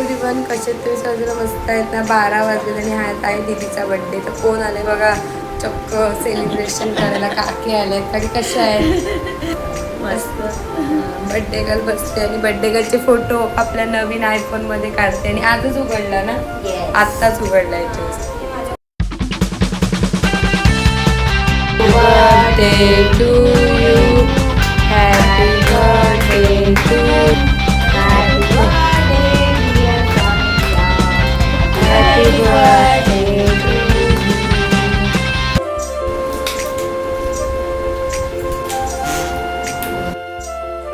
Everyone कसे तुम्ही सगळं मस्त आहेत ना. बारा वाजले आणि हा आहे दीदीचा बर्थडे तर कोण आले बघा? चक्क सेलिब्रेशन करायला काकी आले तरी कशा आहेत? मस्त. बर्थडे गर्ल बसते आणि बर्थडे गर्लचे फोटो आपल्या नवीन आयफोनमध्ये काढते. आणि आजच उघडला ना? आत्ताच उघडला birthday to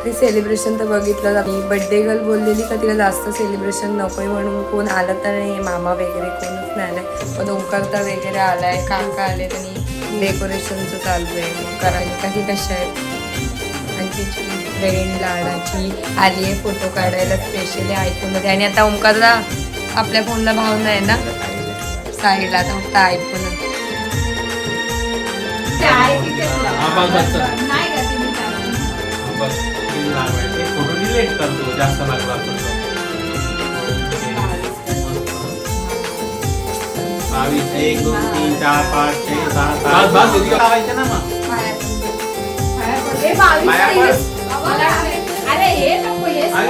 ती सेलिब्रेशन तर बघितलं आणि बर्थडे गर्ल बोललेली का तिला जास्त सेलिब्रेशन नकोय म्हणून कोण आलं तर नाही मामा वगैरे कोणच नाही आलाय. पण ओंकारता वगैरे आलाय काका आले आणि डेकोरेशनचं चालू आहे. ओंकाराने काही कशा आहेत? आणि तिची फ्रेंड लाडाची आली आहे फोटो काढायला स्पेशली आयफोनमध्ये. आणि आता ओंकारला आपल्या फोनला भाव नाही ना? साईडला आता फक्त आयफोन.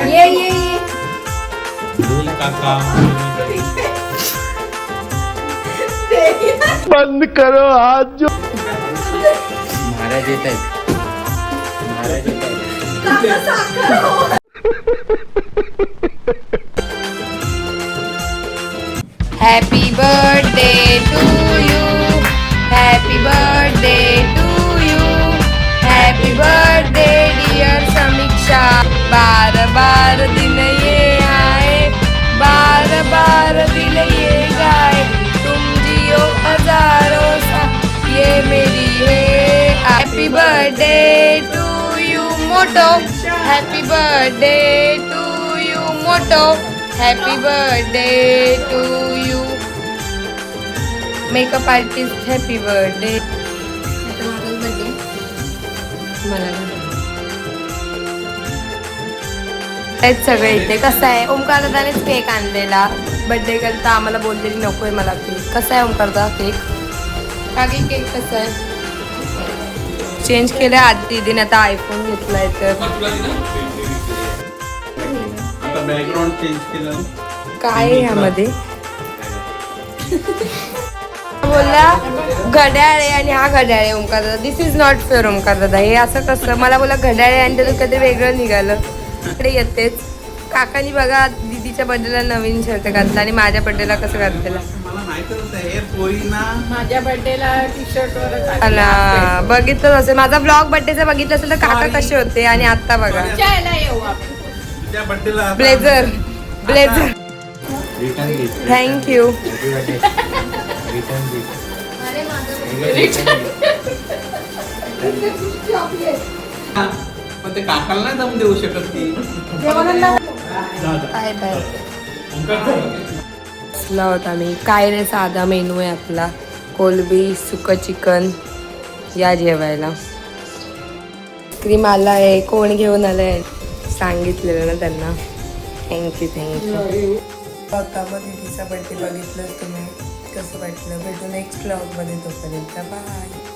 ये ये धूल काका महाराज महाराज Happy मोटो happy birthday to you motor happy birthday to you makeup artist happy birthday मला तेच सगळे इथे. कसं आहे? ओमकार दादानेच केक आणलेला. बर्थडे तर आम्हाला बोललेली नकोय मला केक कसा आहे ओमकारदा केक काकी केक कसा आहे? चेंज केलं आधी दीदीने आता आयफोन घेतलाय तर. बॅकग्राऊंड चेंज केलं. काय आहे ह्यामध्ये बोलला घड्याळ आणि हा घड्याळ ओमकार दादा. This is not fair Omkar दादा. हे असं कसं? मला बोला घड्याळ आणि त्याचं कधी वेगळं निघालं? इकडे येतेच. काकानी बघा दीदीच्या बर्थडेला नवीन शर्ट घातला आणि माझ्या बर्थडेला कसं घातलेलं? हे माझ्या बर्थडेला टी शर्ट अला असेल. माझा ब्लॉग बर्थडेचा बघितलं असेल तर काका कसे होते आणि आता बघा. येऊ आपण. तुझ्या बर्थडेला blazer blazer thank you happy birthday return पण ते काकाला नाही दम देऊ शकत ती बाय बाय. बसला होता मी. काय रे साधा मेनू आहे आपला? कोलबी सुकं चिकन या जेवायला. क्रीम आला आहे कोण घेऊन आलंय? सांगितलेलं ना त्यांना. थँक्यू थँक्यू बघा मग दीदीचा बघितलं तुम्ही. कसं वाटलं? भेटू नेक्स्ट ब्लॉगमध्ये तोपर्यंत. बाय